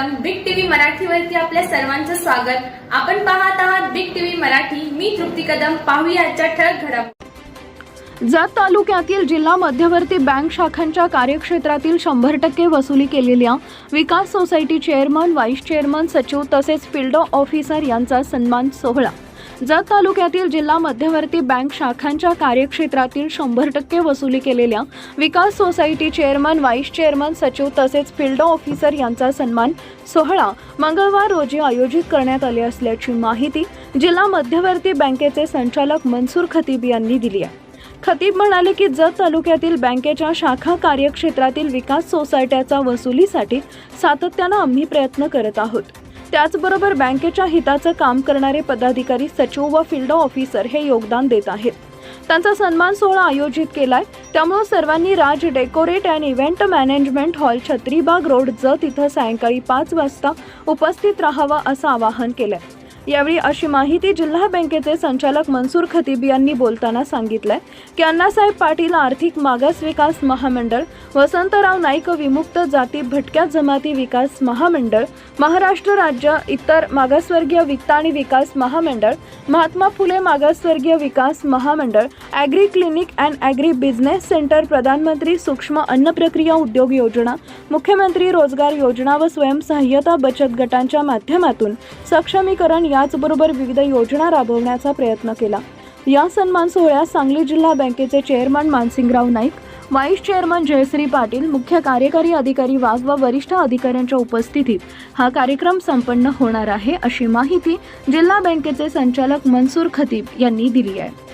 सर्वप्रथम big TV मराठीवरती आपल्या सर्वांचं स्वागत. आपण पाहत आहात बिग टीव्ही मराठी. मी तृप्ती कदम. पाहूया आजच्या ठळक घडामोडी. जत तालुक्यातील जिल्हा मध्यवर्ती बँक शाखांच्या कार्यक्षेत्रातील शंभर टक्के वसुली केलेल्या विकास सोसायटी चेअरमन व्हाईस चेअरमन सचिव तसेच फिल्ड ऑफिसर यांचा सन्मान सोहळा. जत तालुक्यातील जिल्हा मध्यवर्ती बँक शाखांच्या कार्यक्षेत्रातील शंभर टक्के वसुली केलेल्या विकास सोसायटी चेअरमन व्हाईस चेअरमन सचिव तसेच फील्ड ऑफिसर यांचा सन्मान सोहळा मंगळवार रोजी आयोजित करण्यात आले असल्याची माहिती जिल्हा मध्यवर्ती बँकेचे संचालक मनसूर खतीब यांनी दिली आहे. खतीब म्हणाले की जत तालुक्यातील बँकेच्या शाखा कार्यक्षेत्रातील विकास सोसायट्याचा वसुलीसाठी सातत्यानं आम्ही प्रयत्न करत आहोत. त्याचबरोबर बँकेच्या हिताचं काम करणारे पदाधिकारी सचिव व फील्ड ऑफिसर हे योगदान देत आहेत. त्यांचा सन्मान सोहळा आयोजित केलाय. त्यामुळे सर्वांनी Raj decorate and event management hall Chhatribag road Jat इथं सायंकाळी पाच वाजता उपस्थित राहावं असं आवाहन केलंय. यावेळी अशी माहिती जिल्हा बँकेचे संचालक मनसूर खतीब यांनी बोलताना सांगितलंय की अण्णासाहेब पाटील आर्थिक मागास विकास महामंडळ वसंतराव नाईक विमुक्त जाती भटक्या जमाती विकास महामंडळ महाराष्ट्र राज्य इतर मागासवर्गीय वित्त आणि विकास महामंडळ महात्मा फुले मागासवर्गीय विकास महामंडळ agri clinic and agri business centre प्रधानमंत्री सूक्ष्म अन्न प्रक्रिया उद्योग योजना मुख्यमंत्री रोजगार योजना व स्वयंसहाय्यता बचत गटांच्या माध्यमातून सक्षमीकरण त्याचबरोबर विविध योजना राबवण्याचा प्रयत्न केला. या सन्मान सोहळ्यात सांगली जिल्हा बँकेचे chairman Mansingrao Naik vice chairman Jayashree Patil मुख्य कार्यकारी अधिकारी वाघ व वरिष्ठ अधिकाऱ्यांच्या उपस्थितीत हा कार्यक्रम संपन्न होणार आहे अशी माहिती जिल्हा बँकेचे संचालक मनसूर खतीब यांनी दिली आहे.